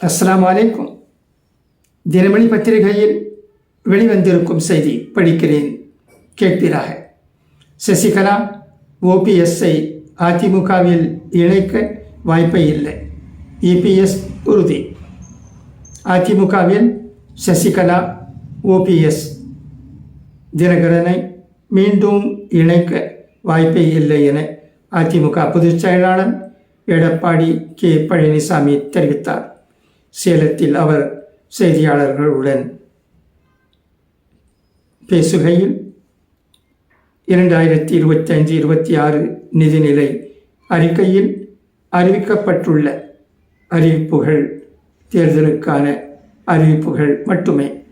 அஸ்லாம் வலைக்கும் தினமணி பத்திரிகையில் வெளிவந்திருக்கும் செய்தி படிக்கிறேன். கேட்பீராக. சசிகலா ஓபிஎஸ்ஐ அதிமுகவில் இணைக்க வாய்ப்பே இல்லை. இபிஎஸ் உறுதி. அதிமுகவில் சசிகலா ஓபிஎஸ் தினகரனை மீண்டும் இணைக்க வாய்ப்பே இல்லை என அதிமுக பொதுச் செயலாளர் எடப்பாடி கே பழனிசாமி தெரிவித்தார். சேலத்தில் அவர் செய்தியாளர்களுடன் பேசுகையில் இரண்டாயிரத்தி இருபத்தஞ்சு இருபத்தி ஆறு நிதிநிலை அறிக்கையில் அறிவிக்கப்பட்டுள்ள அறிவிப்புகள் தேர்தலுக்கான அறிவிப்புகள் மட்டுமே.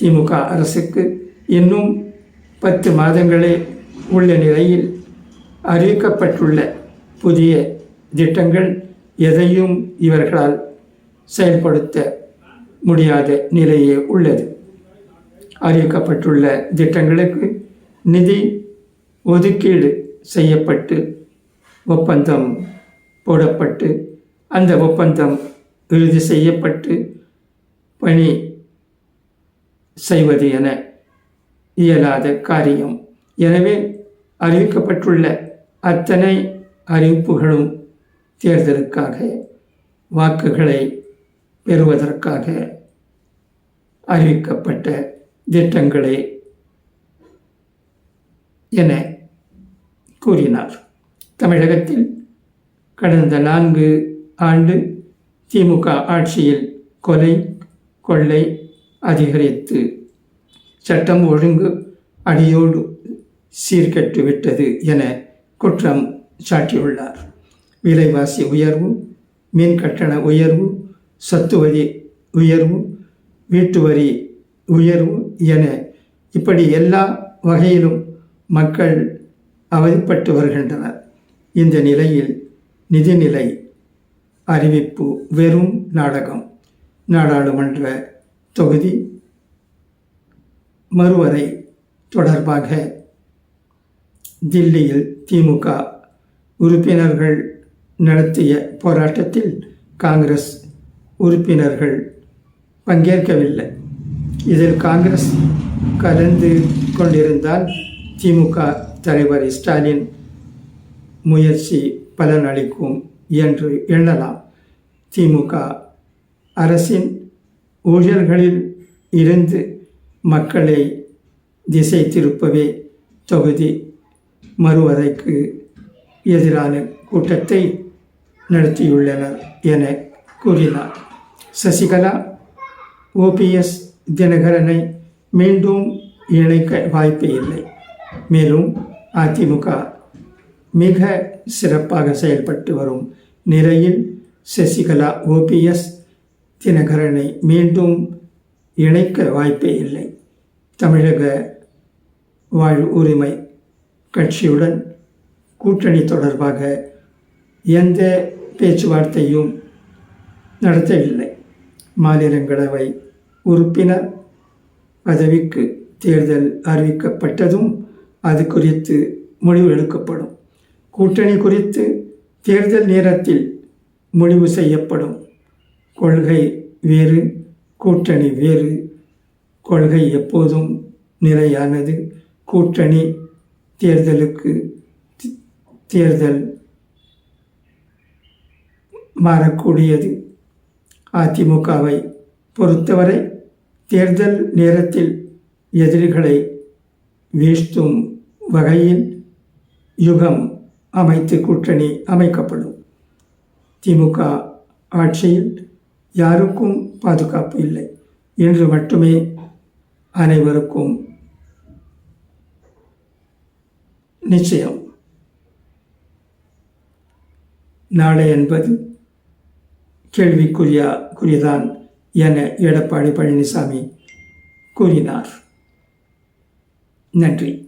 திமுக அரசுக்கு இன்னும் பத்து மாதங்களே உள்ள நிலையில் அறிவிக்கப்பட்டுள்ள புதிய திட்டங்கள் எதையும் இவர்களால் செயல்படுத்த முடியாத நிலையே உள்ளது. அறிவிக்கப்பட்டுள்ள திட்டங்களுக்கு நிதி ஒதுக்கீடு செய்யப்பட்டு ஒப்பந்தம் போடப்பட்டு அந்த ஒப்பந்தம் இறுதி செய்யப்பட்டு பணி செய்வது என இயலாத காரியம். எனவே அறிவிக்கப்பட்டுள்ள அத்தனை அறிவிப்புகளும் தேர்தலுக்காக வாக்குகளை பெறுவதற்காக அறிவிக்கப்பட்ட திட்டங்களே என கூறினார். தமிழகத்தில் கடந்த நான்கு ஆண்டு திமுக ஆட்சியில் கொலை கொள்ளை அதிகரித்து சட்டம் ஒழுங்கு அடியோடு சீர்கெட்டு விட்டது என குற்றம் சாட்டியுள்ளார். விலைவாசி உயர்வு மின் கட்டண உயர்வு சத்து வரி உயர்வு வீட்டு வரி உயர்வு என இப்படி எல்லா வகையிலும் மக்கள் அவதிப்பட்டு வருகின்றனர். இந்த நிலையில் நிதிநிலை அறிவிப்பு வெறும் நாடகம். நாடாளுமன்ற தொகுதி மறுவரை தொடர்பாக தில்லியில் திமுக உறுப்பினர்கள் நடத்திய போராட்டத்தில் காங்கிரஸ் உறுப்பினர்கள் பங்கேற்கவில்லை. இதில் காங்கிரஸ் கலந்து கொண்டிருந்தால் திமுக தலைவர் ஸ்டாலின் முயற்சி பலனளிக்கும் என்று எண்ணலாம். திமுக அரசின் ஊழல்களில் இருந்து மக்களை திசை திருப்பவே தொகுதி மறுவதைக்கு எதிரான கூட்டத்தை நடத்தியுள்ளனர் என கூறினார். சசிகலா ஓபிஎஸ் தினகரனை மீண்டும் இணைக்க வாய்ப்பே இல்லை. மேலும் அதிமுக மிக சிறப்பாக செயல்பட்டு வரும் நிலையில் சசிகலா ஓபிஎஸ் தினகரனை மீண்டும் இணைக்க வாய்ப்பே இல்லை. தமிழக வாழ் உரிமை கட்சியுடன் கூட்டணி தொடர்பாக எந்த பேச்சுவார்த்தையும் நடத்தவில்லை. மாநிலங்களவை உறுப்பினர் பதவிக்கு தேர்தல் அறிவிக்கப்பட்டதும் அது குறித்து முடிவு எடுக்கப்படும். கூட்டணி குறித்து தேர்தல் நேரத்தில் முடிவு செய்யப்படும். கொள்கை வேறு கூட்டணி வேறு. கொள்கை எப்போதும் நிலையானது. கூட்டணி தேர்தலுக்கு தேர்தல் மாறக்கூடியது. அதிமுகவை பொறுத்தவரை தேர்தல் நேரத்தில் எதிரிகளை வீழ்த்தும் வகையில் யுகம் அமைத்து கூட்டணி அமைக்கப்படும். திமுக ஆட்சியில் யாருக்கும் பாதுகாப்பு இல்லை. என்று மட்டுமே அனைவருக்கும் நிச்சயம். நாளை என்பது கேள்விக்குரியா குறிதான் என எடப்பாடி பழனிசாமி கூறினார். நன்றி.